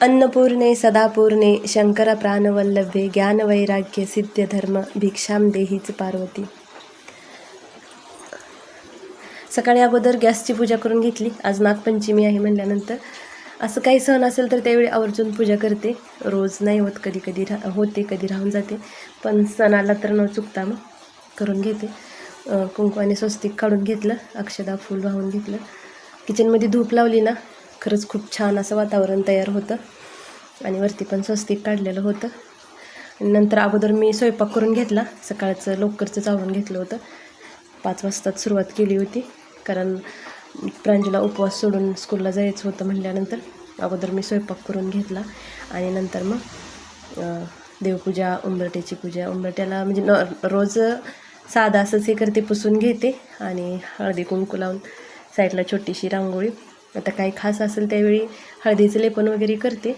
अन्नपूर्णे सदापूर्णे शंकर प्राणवल्लभे ज्ञानवैराग्य सिद्धधर्म भिक्षाम देहीच पार्वती. सकाळी अगोदर गॅसची पूजा करून घेतली. आज नागपंचमी आहे म्हणल्यानंतर. असं काही सण असेल तर त्यावेळी आवर्जून पूजा करते. रोज नाही होत कधी कधी रा होते कधी राहून जाते. पण सणाला तर न चुकता मग करून घेते. अं, कुंकवाने स्वस्तिक काढून घेतलं अक्षदा फूल वाहून घेतलं. किचनमध्ये धूप लावली ना खरंच खूप छान असं वातावरण तयार होतं. आणि वरती पण स्वस्तिक काढलेलं होतं. आणि नंतर अगोदर मी स्वयंपाक करून घेतला. सकाळचं लवकरचं चावून घेतलं होतं. पाच वाजताच सुरुवात केली होती. कारण प्रांजूला उपवास सोडून स्कूलला जायचं होतं म्हटल्यानंतर अगोदर मी स्वयंपाक करून घेतला. आणि नंतर मग देवपूजा उंबरट्याची पूजा. उंबरट्याला म्हणजे न रोज साधा असंच हे करते पुसून घेते. आणि हळदी कुंकू लावून साईडला छोटीशी रांगोळी. आता काही खास असेल त्यावेळी हळदीचं लेपन वगैरे करते.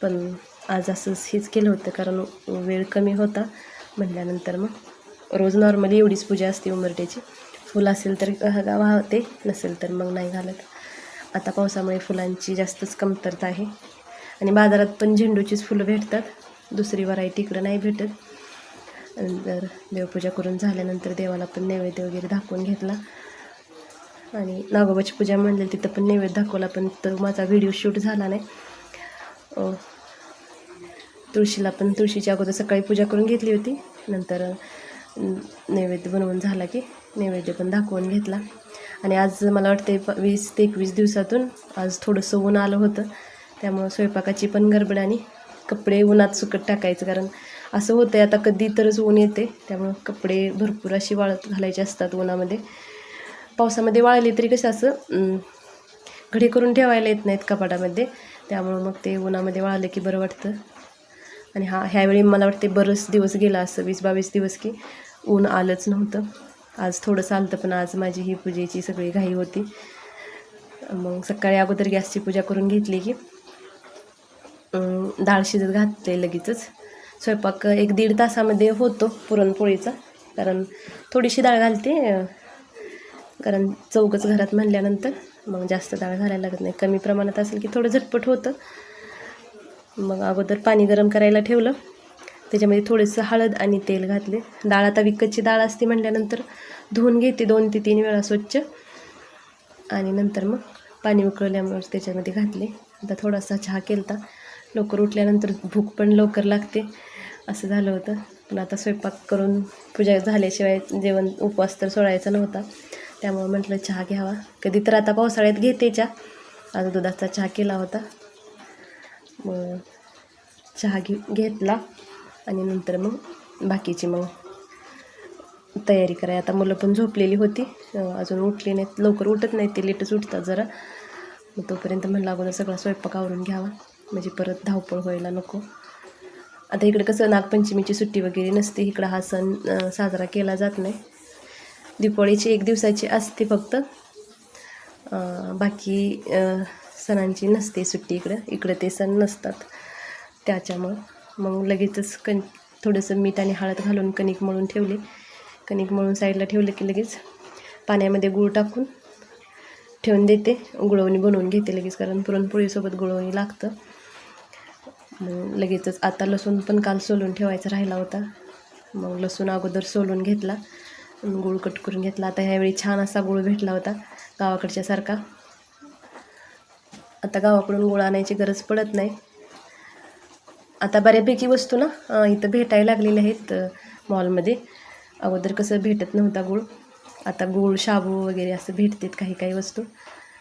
पण आज असंच हेच केलं होतं कारण वेळ कमी होता. म्हटल्यानंतर मग रोज नॉर्मली एवढीच पूजा असते उंबरट्याची फुल असेल तर वाहते नसेल तर मग नाही घालत. आता पावसामुळे फुलांची जास्तच कमतरता आहे. आणि बाजारात पण झेंडूचीच फुलं भेटतात. दुसरी व्हरायटी इकडं नाही भेटत. नंतर देवपूजा करून झाल्यानंतर देवाला पण नैवेद्य वगैरे दाखवून घेतला. आणि नागोबाची पूजा म्हणलेली तिथं पण नैवेद्य दाखवला पण तो माझा व्हिडिओ शूट झाला नाही. तुळशीला पण तुळशीच्या अगोदर सकाळी पूजा करून घेतली होती. नंतर नैवेद्य बनवून झाला की नैवेद्य पण दाखवून घेतला. आणि आज मला वाटते वीस ते एकवीस दिवसातून आज थोडंसं ऊन आलं होतं. त्यामुळं स्वयंपाकाची पण गडबड आणि कपडे उन्हात सुकत टाकायचं कारण असं होतं आहे आता कधी तरच ऊन येते. त्यामुळं कपडे भरपूर अशी वाळत घालायचे असतात उन्हामध्ये. पावसामध्ये वाळले तरी कसं असं घडी करून ठेवायला येत नाहीत कपाटामध्ये. त्यामुळं मग ते उन्हामध्ये वाळलं की बरं वाटतं. आणि हा ह्यावेळी मला वाटते बरंच दिवस गेला असं वीस बावीस दिवस की ऊन आलंच नव्हतं. आज थोडंसं आलं पण आज माझी ही पूजेची सगळी घाई होती. मग सकाळी अगोदर गॅसची पूजा करून घेतली की डाळ शिजत घातले लगेचच. स्वयंपाक एक दीड तासामध्ये होतो पुरणपोळीचा कारण थोडीशी डाळ घालते कारण चौकच घरात म्हणल्यानंतर मग जास्त डाळ घालायला लागत नाही. कमी प्रमाणात असेल की थोडं झटपट होतं. मग अगोदर पाणी गरम करायला ठेवलं. त्याच्यामध्ये थोडंसं हळद आणि तेल घातले. डाळ आता विकतची डाळ असते म्हटल्यानंतर धुवून घेते दोन ते तीन वेळा स्वच्छ. आणि नंतर मग पाणी उकळल्यामुळे त्याच्यामध्ये घातले. आता थोडासा चहा केलता. लवकर उठल्यानंतर भूक पण लवकर लागते. असं झालं होतं. पण आता स्वयंपाक करून पूजा झाल्याशिवाय जेवण उपवास तर सोडायचा नव्हता. त्यामुळं म्हटलं चहा घ्यावा. कधी तर आता पावसाळ्यात घेते चहा. आज दुधाचा चहा केला होता. मग चहा घे घेतला. आणि नंतर मग बाकीची मग तयारी कराय आता मुलं पण झोपलेली होती. अजून उठली नाहीत. लवकर उठत नाहीत. ते लेटच उठतात जरा. मग तोपर्यंत म्हणलं अगोदर सगळा स्वयंपाक आवरून घ्यावा. म्हणजे परत धावपळ व्हायला नको. आता इकडे कसं नागपंचमीची सुट्टी वगैरे नसते. इकडं हा सण साजरा केला जात नाही. दिपावळीची एक दिवसाची असते फक्त. बाकी सणांची नसते सुट्टी इकडं. इकडं ते सण नसतात. त्याच्यामुळं मग लगेचच कण थोडंसं मीठ आणि हळद घालून कणिक मळून ठेवले. कणिक मळून साईडला ठेवलं की लगेच पाण्यामध्ये गूळ टाकून ठेवून देते. गुळवणी बनवून घेते लगेच कारण पुरणपोळीसोबत गुळवणी लागतं. मग लगेचच आता लसूण पण काल सोलून ठेवायचा राहिला होता. मग लसूण अगोदर सोलून घेतला. गूळ कट करून घेतला. आता ह्यावेळी छान असा गूळ भेटला होता गावाकडच्यासारखा आता गावाकडून गुळ आणायची गरज पडत नाही. आता बऱ्यापैकी वस्तू ना इथं भेटायला लागलेल्या आहेत मॉलमध्ये. अगोदर कसं भेटत नव्हता गूळ. आता गूळ शाबू वगैरे असं भेटतात काही काही वस्तू.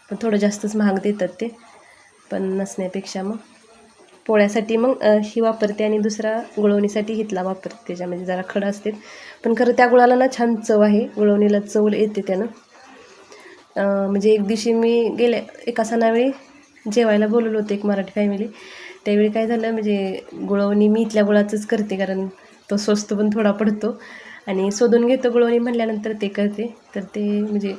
पण थोडं जास्तच महाग देतात ते. पण नसण्यापेक्षा मग. पोळ्यासाठी मग ही वापरते आणि दुसरा गुळवणीसाठी हितला वापरते त्याच्यामध्ये जरा खड असते. पण खरं त्या गुळाला ना छान चव आहे गुळवणीला चव येते त्यानं. म्हणजे एक दिवशी मी गेल्या एका सणावेळी जेवायला बोलवलं होतं एक मराठी फॅमिली त्यावेळी काय झालं म्हणजे गुळवणी मी इथल्या गुळाचंच करते कारण तो स्वस्त पण थोडा पडतो. आणि शोधून घेतो गुळवणी म्हणल्यानंतर ते करते. तर ते म्हणजे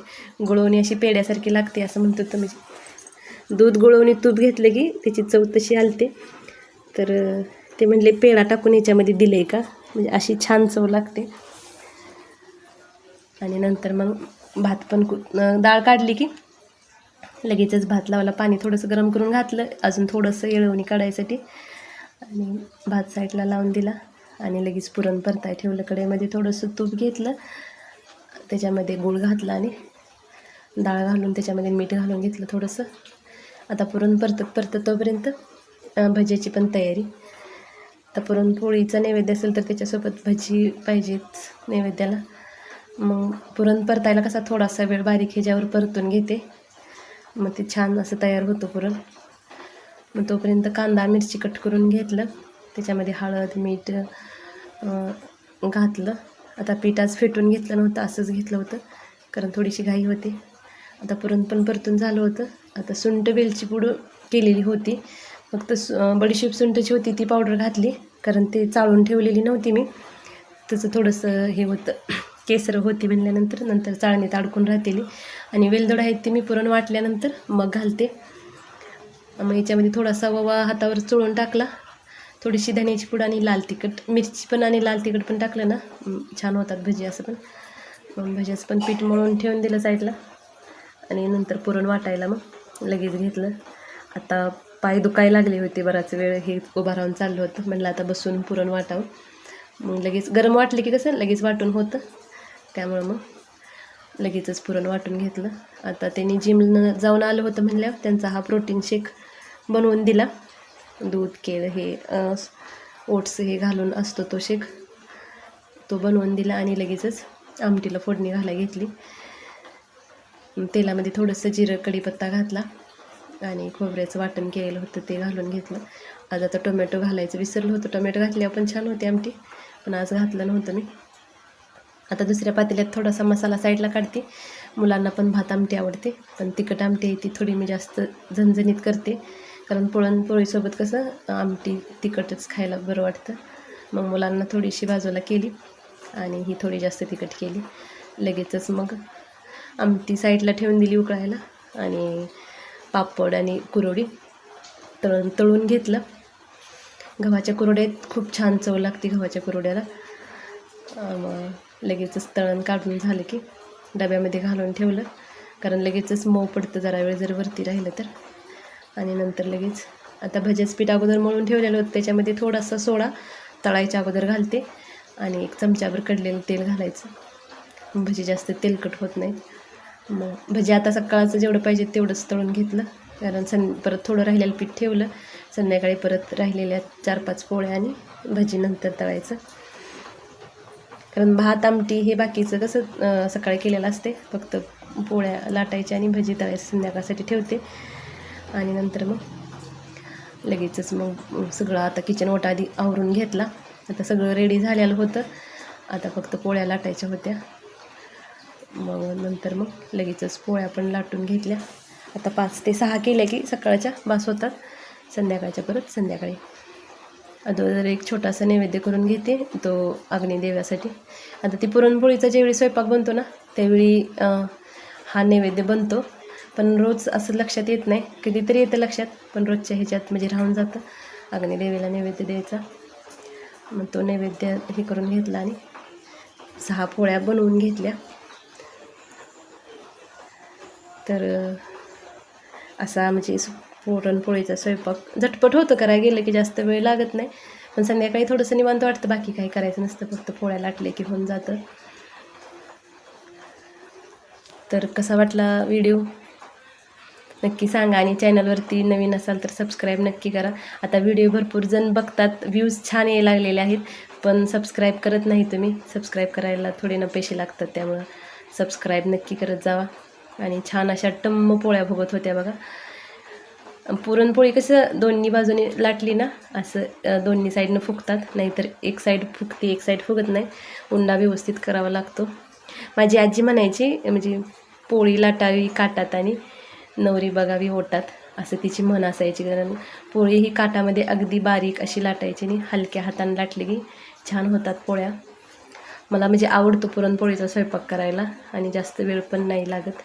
गुळवणी अशी पेड्यासारखी लागते असं म्हणतो तर म्हणजे. दूध गुळवणी तूप घेतलं की त्याची चव तशी आलते. तर ते म्हणले पेढा टाकून याच्यामध्ये दिले का? म्हणजे अशी छान चव लागते. आणि नंतर मग भात पण कु डाळ काढली की लगेचच भात लावला. पाणी थोडंसं गरम करून घातलं. अजून थोडंसं येळवणी काढायसाठी. आणि भात साईडला लावून दिला. आणि लगेच पुरण परताय ठेवलं. कडेमध्ये थोडंसं तूप घेतलं. त्याच्यामध्ये गूळ घातला आणि डाळ घालून त्याच्यामध्ये मीठ घालून घेतलं थोडंसं. आता पुरण परतत परतत तोपर्यंत भज्याची पण तयारी. तर पुरणपोळीचा नैवेद्य असेल तर त्याच्यासोबत भजी पाहिजेच नैवेद्याला. मग पुरण परतायला कसा थोडासा वेळ बारीक ह्याच्यावर परतून घेते. मग ते छान असं तयार होतं पुरण. मग तोपर्यंत कांदा मिरची कट करून घेतलं. त्याच्यामध्ये हळद मीठ घातलं. आता पीठ आज फेटून घेतलं नव्हतं असंच घेतलं होतं. कारण थोडीशी घाई होती. आता पुरण पण परतून झालं होतं. आता सुंठ वेलची पूड केलेली होती. फक्त सु बडीशेप सुंठची होती ती पावडर घातली कारण ते चाळून ठेवलेली नव्हती मी. त्याचं थोडंसं हे होतं केसर होती म्हणल्यानंतर नंतर चाळणीत अडकून राहतेली आणि वेलदोड आहेत ते मी पुरण वाटल्यानंतर मग घालते. मग याच्यामध्ये थोडासा ववा हातावर चोळून टाकला. थोडीशी धण्याची पूड आणि लाल तिखट मिरची पण आणि लाल तिखट पण टाकलं ना. छान होतात भजी असं पण. मग भज्याचं पण पीठ मळून ठेवून दिलं साईडला. आणि नंतर पुरण वाटायला मग. लगेच घेतलं. आता पाय दुखायला लागले होते बराच वेळ. हे उभा राहून चाललं होतं. म्हणलं आता बसून पुरण वाटावं. मग लगेच गरम वाटले की कसं लगेच वाटून होतं. त्यामुळं मग लगेचच पुरण वाटून घेतलं. आता त्यांनी जिमनं जाऊन आलं होतं म्हणल्यावर त्यांचा हा प्रोटीन शेक बनवून दिला. दूध केळ हे ओट्स हे घालून असतो तो शेक तो बनवून दिला आणि लगेचच आमटीला फोडणी घालायला घेतली. तेलामध्ये थोडंसं जिरं कढीपत्ता घातला आणि खोबऱ्याचं वाटण केलेलं होतं ते घालून घेतलं. आज आता टोमॅटो घालायचं. विसरलं होतं. टोमॅटो घातल्यावर पण छान होते आमटी. पण आज घातलं नव्हतं मी. आता दुसऱ्या पातेल्यात थोडासा मसाला साईडला काढते. मुलांना पण भात आमटी आवडते. पण तिखट आमटी आहे ती थोडी मी जास्त झणझणीत करते. कारण पुरणपोळीसोबत कसं आमटी तिखटच खायला बरं वाटतं. मग मुलांना थोडीशी बाजूला केली आणि ही थोडी जास्त तिखट केली. लगेचच मग आमटी साईडला ठेवून दिली उकळायला आणि पापड आणि कुरोडी तळून तळून घेतलं. गव्हाच्या कुरोड्यात खूप छान चव लागते गव्हाच्या कुरोड्याला मग लगेचच तळण काढून झालं की डब्यामध्ये घालून ठेवलं. कारण लगेचच मऊ पडतं जरा वेळ जर वरती राहिलं तर. आणि नंतर लगेच आता भज्याचं पीठ अगोदर मळून ठेवलेलं होतं. त्याच्यामध्ये थोडासा सोडा तळायच्या अगोदर घालते. आणि एक चमच्यावर कडलेलं तेल घालायचं. भजी जास्त तेलकट होत नाहीत. मग भजी आता सकाळचं जेवढं पाहिजे तेवढंच तळून घेतलं. कारण सं परत थोडं राहिलेलं पीठ ठेवलं. संध्याकाळी परत राहिलेल्या चार पाच पोळ्या आणि भजी नंतर तळायचं. कारण भात आमटी हे बाकीचं कसं सकाळी केलेलं असते. फक्त पोळ्या लाटायच्या आणि भजी तळायचं संध्याकाळसाठी ठेवते. आणि नंतर मग लगेचच मग सगळं आता किचन ओटा आधी आवरून घेतला. आता सगळं रेडी झालेलं होतं. आता फक्त पोळ्या लाटायच्या होत्या. मग नंतर मग लगेचच पोळ्या पण लाटून घेतल्या. आता पाच ते सहा केल्या की सकाळच्या बास होतात. संध्याकाळच्या परत संध्याकाळी. अगोदर एक छोटासा नैवेद्य करून घेते तो अग्निदेवासाठी आता ती पुरणपोळीचा ज्यावेळी स्वयंपाक बनतो ना त्यावेळी हा नैवेद्य बनतो. पण रोज असं लक्षात येत नाही. कधीतरी येतं लक्षात पण रोजच्या ह्याच्यात म्हणजे राहून जातं. अग्निदेवीला नैवेद्य द्यायचा. मग तो नैवेद्य हे करून घेतला आणि सहा पोळ्या बनवून घेतल्या. तर असा म्हणजे पुरणपोळीचा स्वयंपाक झटपट होतं करायला गेलं की जास्त वेळ लागत नाही. पण संध्याकाळी थोडंसं निवांत वाटतं बाकी काही करायचं नसतं फक्त पोळ्या लाटले की होऊन जातं. तर कसा वाटला व्हिडिओ? नक्की सांगा आणि चॅनलवरती नवीन असाल तर सबस्क्राईब नक्की करा. आता व्हिडिओ भरपूर जण बघतात व्ह्यूज छान यायला लागलेले आहेत पण सबस्क्राईब करत नाही तुम्ही. सबस्क्राईब करायला थोडे ना पैसे लागतात त्यामुळं सबस्क्राईब नक्की करत जावा. आणि छान अशा टम्म पोळ्या भोगत होत्या बघा. पुरणपोळी कसं दोन्ही बाजूने लाटली ना असं दोन्ही साईडनं फुगतात नाहीतर एक साईड फुगते एक साईड फुगत नाही. उंडा व्यवस्थित करावा लागतो. माझी आजी म्हणायची म्हणजे पोळी लाटावी काटात आणि नवरी बघावी ओटात असं तिची म्हण असायची. कारण पोळी ही काटामध्ये अगदी बारीक अशी लाटायची आणि हलक्या हाताने लाटली की छान होतात पोळ्या. मला म्हणजे आवडतो पुरणपोळीचा स्वयंपाक करायला आणि जास्त वेळ पण नाही लागत.